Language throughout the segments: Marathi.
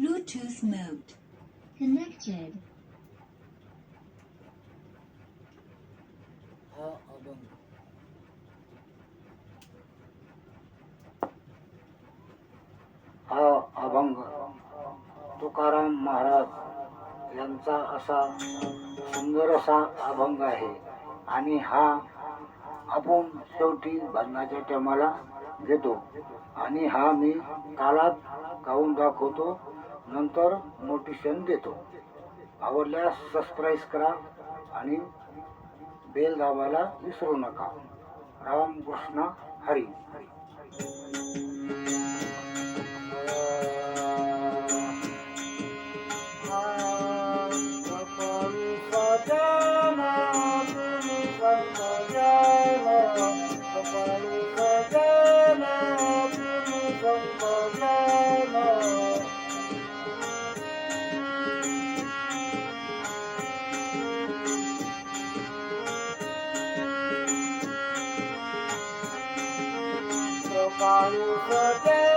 Bluetooth mode. Connected. हा अभंग हा अभंग. तुकाराम महाराज यांचा असा सुंदर असा अभंग आहे. आणि हा आपण शेवटी भजनाच्या टायमाला घेतो. आणि हा मी कालात गाऊन दाखवतो. नंतर नोटिशन देतो. आवडल्यास सबस्क्राईब करा आणि बेल दाबायला विसरू नका. रामकृष्ण हरी. Comforter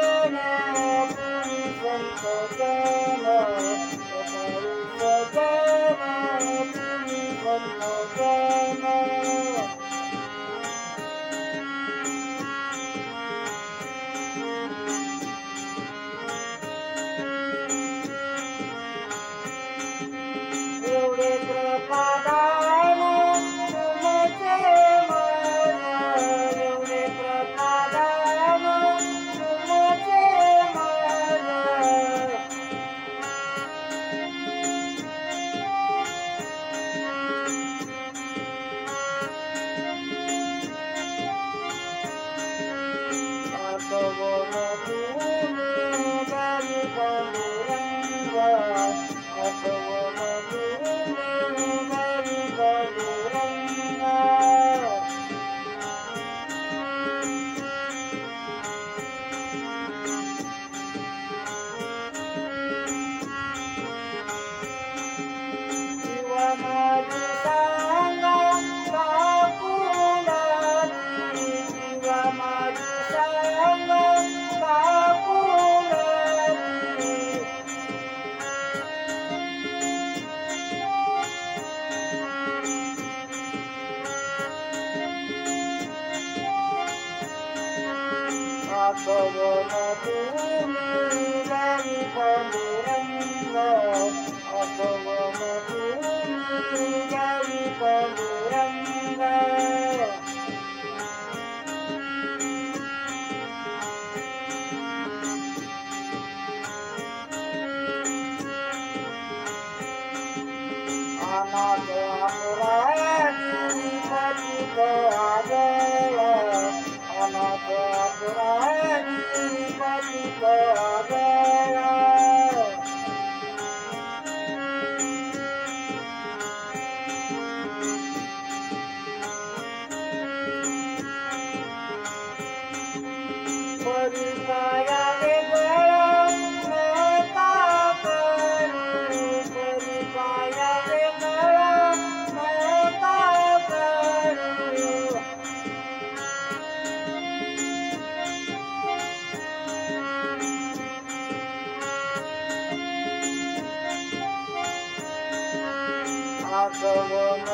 শ্রাবণ